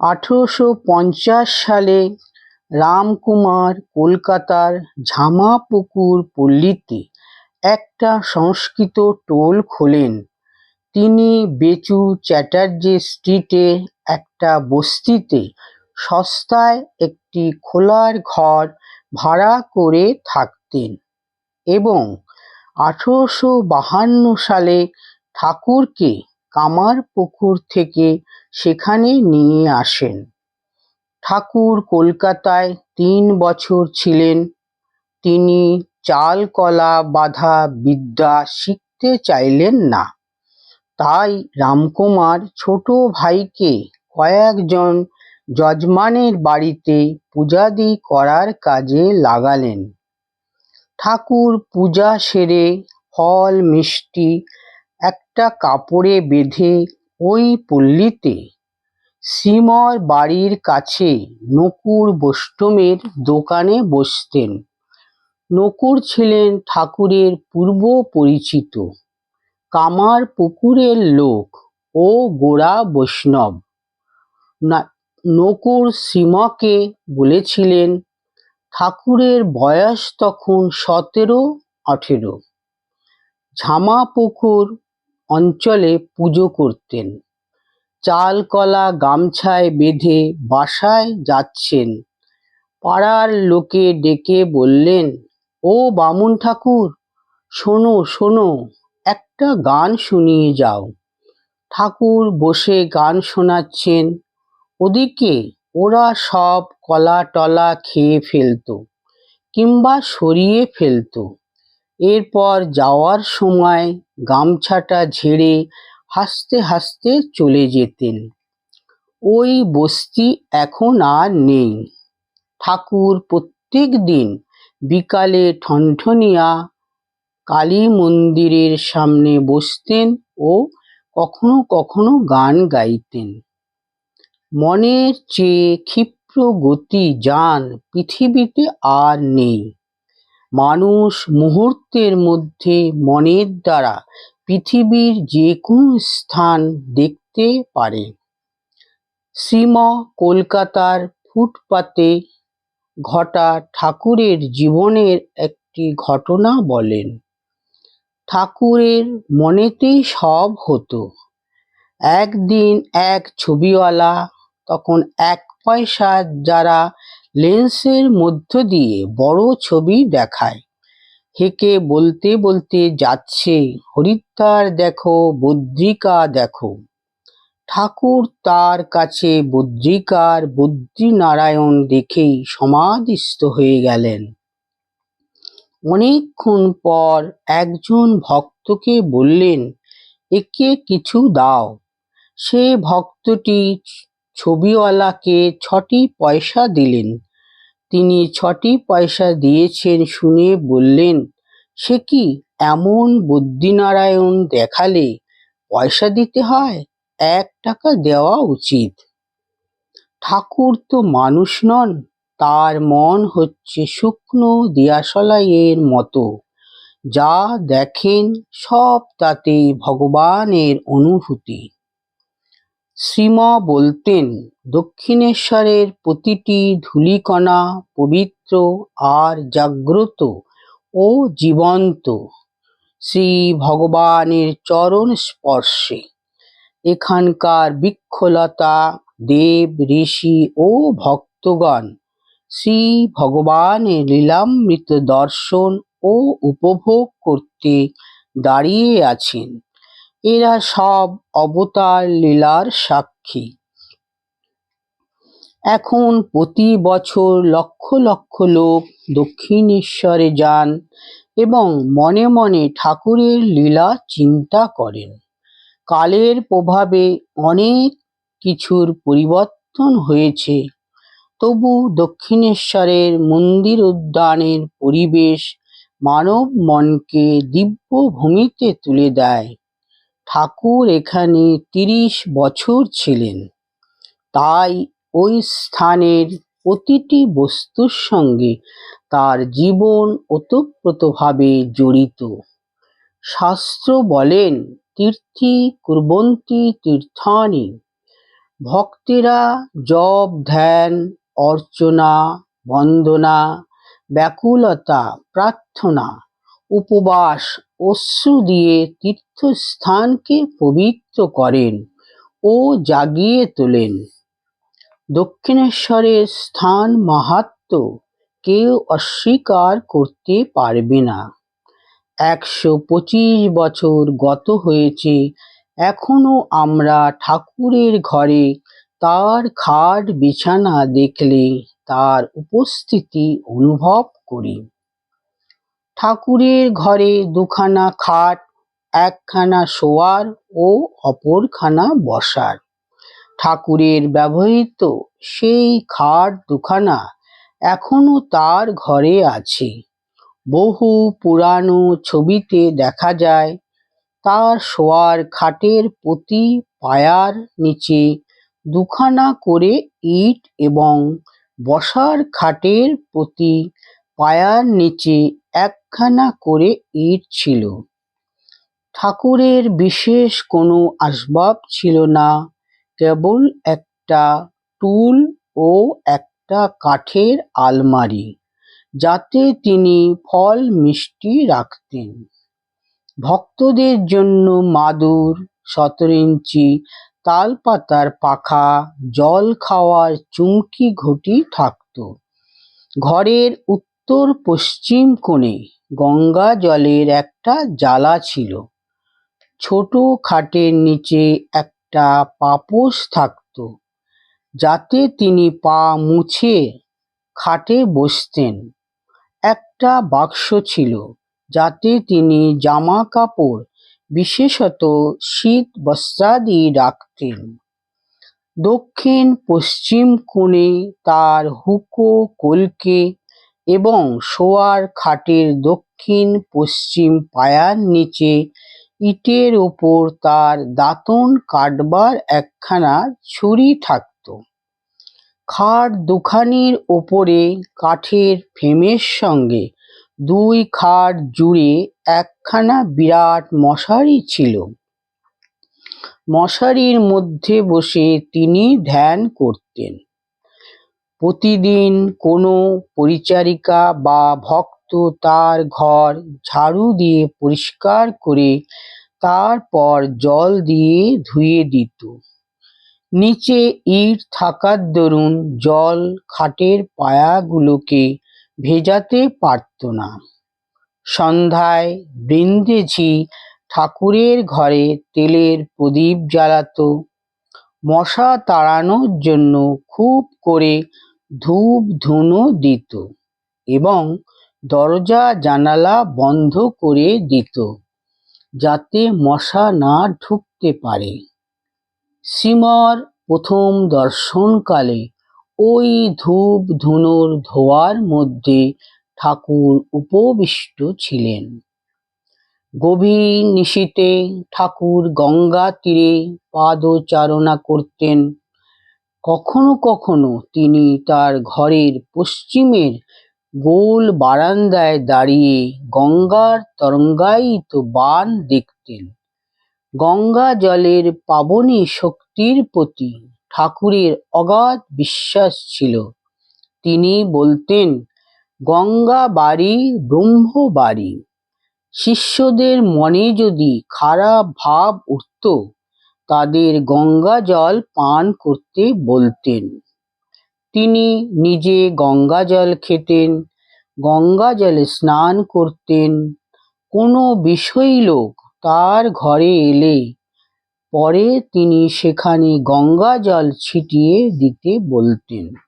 আঠেরোশো পঞ্চাশ সালে রামকুমার কলকাতার ঝামাপুকুর পল্লীতে একটা সংস্কৃত টোল খোলেন। তিনি বেচু চ্যাটার্জি স্ট্রিটে একটা বস্তিতে সস্তায় একটি খোলার ঘর ভাড়া করে থাকতেন এবং আঠেরোশো বাহান্ন সালে ঠাকুরকে কামারপুকুর থেকে সেখানে নিয়ে আসেন। ঠাকুর কলকাতায় তিন বছর ছিলেন। তিনি চাল, কলা, বাঁধা, বিদ্যা শিখতে চাইলেন না। তাই রামকুমার ছোট ভাইকে কয়েকজন যজমানের বাড়িতে পূজাদি করার কাজে লাগালেন। ঠাকুর পূজা সেরে ফল, মিষ্টি একটা কাপড়ে বেঁধে ওই পল্লীতে। শ্রীমর বাড়ির কাছে নকুর বৈষ্ণবের দোকানে বসতেন। নকুর ছিলেন ঠাকুরের পূর্ব পরিচিত। কামার পুকুরের লোক ও গোড়া বৈষ্ণব। নকুর শ্রীমকে বলেছিলেন, ঠাকুরের বয়স তখন সতেরো আঠেরো। ঝামাপুকুর অঞ্চলে পুজো করতেন। চাল, কলা, গামছায় বেঁধে বাসায় যাচ্ছেন। পাড়ার লোকে ডেকে বললেন, ও বামুন ঠাকুর, শোনো শোনো, একটা গান শুনিয়ে যাও। ঠাকুর বসে গান শোনাচ্ছেন। ওদিকে ওরা সব কলা টলা খেয়ে ফেলত কিংবা সরিয়ে ফেলত। এরপর যাওয়ার সময় গামছাটা ঝেড়ে হাসতে হাসতে চলে যেতেন। ওই বস্তি এখন আর নেই। ঠাকুর প্রত্যেক দিন বিকালে ঠনঠনিয়া কালী মন্দিরের সামনে বসতেন ও কখনো কখনো গান গাইতেন। মনের চেয়ে ক্ষিপ্র গতি যান পৃথিবীতে আর নেই। মানুষ মুহূর্তের মধ্যে মনের দ্বারা পৃথিবীর যে কোনো স্থান দেখতে পারে। শ্রীম কলকাতার ফুটপাতে ঘটা ঠাকুরের জীবনের একটি ঘটনা বলেন। ঠাকুরের মনেতেই সব হতো। একদিন এক ছবিওয়ালা, তখন এক পয়সা যারা লেন্সের মধ্য দিয়ে বড় ছবি দেখায়। হেঁকে বলতে বলতে যাচ্ছে, হরিদ্বার দেখো, বদ্রিকা দেখো। ঠাকুর তার কাছে বদ্রিকার বদ্রীনারায়ণ দেখেই সমাধিস্থ হয়ে গেলেন। অনেকক্ষণ পর একজন ভক্তকে বললেন, একে কিছু দাও। সে ভক্তটি ছবিওয়ালাকে ছটি পয়সা দিলেন। তিনি ছটি পয়সা দিয়েছেন শুনে বললেন, সে কি এমন বুদ্ধিনারায়ণ দেখালে পয়সা দিতে হয়? এক টাকা দেওয়া উচিত। ঠাকুর তো মানুষ নন, তার মন হচ্ছে শুকনো দিয়াশলাইয়ের মতো। যা দেখেন সব তাতে ভগবানের অনুভূতি। শ্রীম বলতেন, দক্ষিণেশ্বরের প্রতিটি ধূলিকণা পবিত্র আর জাগ্রত ও জীবন্ত। শ্রী ভগবানের চরণ স্পর্শে। এখানকার বৃক্ষলতা, দেব, ঋষি ও ভক্তগণ শ্রী ভগবানের লীলামৃত দর্শন ও উপভোগ করতে দাঁড়িয়ে আছেন। এরা সব অবতার লীলার সাক্ষী। এখন প্রতি বছর লক্ষ লক্ষ লোক দক্ষিণেশ্বরে যান এবং মনে মনে ঠাকুরের লীলা চিন্তা করেন। কালের প্রভাবে অনেক কিছুর পরিবর্তন হয়েছে। তবু দক্ষিণেশ্বরের মন্দির উদ্যানের পরিবেশ মানব মনকে দিব্য ভূমিতে তুলে দেয়। ঠাকুর এখানে তিরিশ বছর ছিলেন। তাই ওই স্থানের প্রতিটি বস্তুর সঙ্গে তার জীবন ওতপ্রোতভাবে জড়িত। শাস্ত্র বলেন, তীর্থি কুর্বন্তি তীর্থানি। ভক্তেরা জপ, ধ্যান, অর্চনা, বন্দনা, ব্যাকুলতা, প্রার্থনা, উপবাস অশ্রু দিয়ে তীর্থস্থানকে পবিত্র করেন ও জাগিয়ে তোলেন। দক্ষিণেশ্বরের স্থান মাহাত্ম্য কেউ অস্বীকার করতে পারবে না। একশো পঁচিশ বছর গত হয়েছে, এখনও আমরা ঠাকুরের ঘরে তার খাট বিছানা দেখলে তার উপস্থিতি অনুভব করি। ঠাকুরের ঘরে দুখানা খাট, একখানা শোয়ার ও অপরখানা বসার। ঠাকুরের ব্যবহৃত সেই খাট দুখানা এখনও তার ঘরে আছে। বহু পুরানো ছবিতে দেখা যায়, তার শোয়ার খাটের প্রতি পায়ার নিচে দুখানা করে ইট এবং বসার খাটের প্রতি পায়ার নিচে একখানা করে ইট ছিল। ঠাকুরের বিশেষ কোনো আসবাব ছিল না, কেবল একটা টুল ও একটা কাঠের আলমারি, যাতে তিনি ফল মিষ্টি রাখতেন। ভক্তদের জন্য মাদুর, সতেরো ইঞ্চি তালপাতার পাখা, জল খাওয়ার চুমকি ঘটি থাকত। ঘরের উত্তর পশ্চিম কোণে গঙ্গা জলের একটা জালা ছিল। ছোট খাটের নিচে একটা পাপোশ থাকত, যাতে তিনি পা মুছে খাটে বসতেন। একটা বাক্স ছিল, যাতে তিনি জামা কাপড় বিশেষত শীত বস্ত্রাদি রাখতেন। দক্ষিণ পশ্চিম কোণে তার হুকো কলকে এবং শোয়ার খাটের দক্ষিণ পশ্চিম পায়ার নিচে ইটের ওপর তার দাঁতন কাটবার একখানা ছুরি থাকত। খাট দুখানির ওপরে কাঠের ফ্রেমের সঙ্গে দুই খাট জুড়ে একখানা বিরাট মশারি ছিল। মশারির মধ্যে বসে তিনি ধ্যান করতেন। প্রতিদিন কোনো পরিচারিকা বা ভক্ত তার ঘর ঝাড়ু দিয়ে পরিষ্কার করে তারপর জল দিয়ে ধুয়ে দিত। নিচে ইট থাকার দরুন জল খাটের পায়াগুলোকে ভেজাতে পারত না। সন্ধ্যায় বৃন্দেঝি ঠাকুরের ঘরে তেলের প্রদীপ জ্বালাত। মশা তাড়ানোর জন্য খুব করে ধূপ ধুনো দিত এবং দরজা জানালা বন্ধ করে দিত যাতে মশা না ঢুকতে পারে। শ্রীমর প্রথম দর্শনকালে ওই ধূপ ধুনোর ধোঁয়ার মধ্যে ঠাকুর উপবিষ্ট ছিলেন। গভীর নিশীতে ঠাকুর গঙ্গা তীরে পাদচারণা করতেন। কখনো কখনো তিনি তার ঘরের পশ্চিমের গোল বারান্দায় দাঁড়িয়ে গঙ্গার তরঙ্গায়িত বান দেখতেন। গঙ্গা জলের পাবনী শক্তির প্রতি ঠাকুরের অগাধ বিশ্বাস ছিল। তিনি বলতেন, গঙ্গা বাড়ি, ব্রহ্ম বাড়ি। শিষ্যদের মনে যদি খারাপ ভাব উঠত তাদের গঙ্গা জল পান করতে বলতেন। তিনি নিজে গঙ্গা জল খেতেন, গঙ্গা জলে স্নান করতেন। কোনো বিষয়ী লোক তার ঘরে এলে পরে তিনি সেখানে গঙ্গা জল ছিটিয়ে দিতে বলতেন।